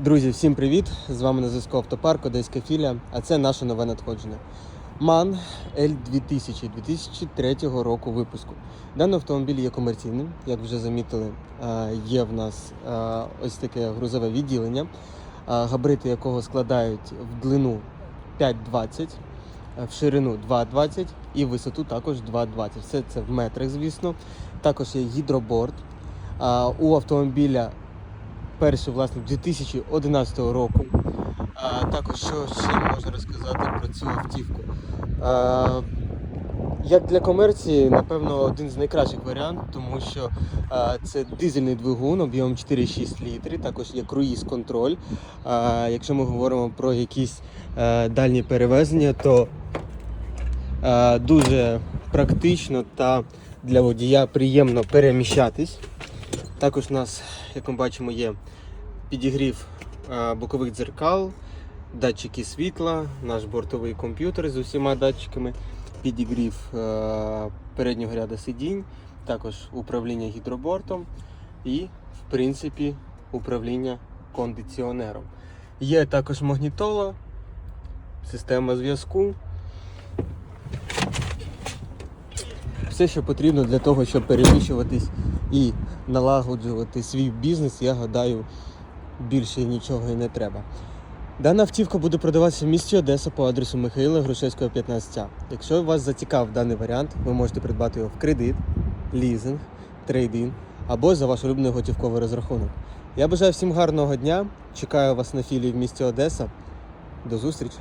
Друзі, всім привіт! З вами на зв'язку Автопарк, Одеська філія, а це наше нове надходження. MAN L2000 2003 року випуску. Даний автомобіль є комерційним, як вже замітили, є в нас ось таке грузове відділення, габарити якого складають в длину 5,20, е, в ширину 2,20 і в висоту також 2,20. Все це в метрах, звісно. Також є гідроборд. У автомобіля перший власник 2011 року. А, також що ще можна розказати про цю автівку. А, як для комерції, напевно, один з найкращих варіантів, тому що а, це дизельний двигун об'ємом 4,6 літри, також є круїз-контроль. А, якщо ми говоримо про якісь а, дальні перевезення, то а, дуже практично та для водія приємно переміщатись. Також у нас, як ми бачимо, є підігрів е, бокових дзеркал, датчики світла, наш бортовий комп'ютер з усіма датчиками, підігрів е, переднього ряду сидінь, також управління гідробортом і, в принципі, управління кондиціонером. Є також магнітола, система зв'язку. Все, що потрібно для того, щоб переміщуватись і налагоджувати свій бізнес, я гадаю, більше нічого і не треба. Дана автівка буде продаватися в місті Одеса по адресу Михайла Грушевського, 15. Якщо вас зацікавив даний варіант, ви можете придбати його в кредит, лізинг, трейдин або за ваш улюблений готівковий розрахунок. Я бажаю всім гарного дня. Чекаю вас на філії в місті Одеса. До зустрічі!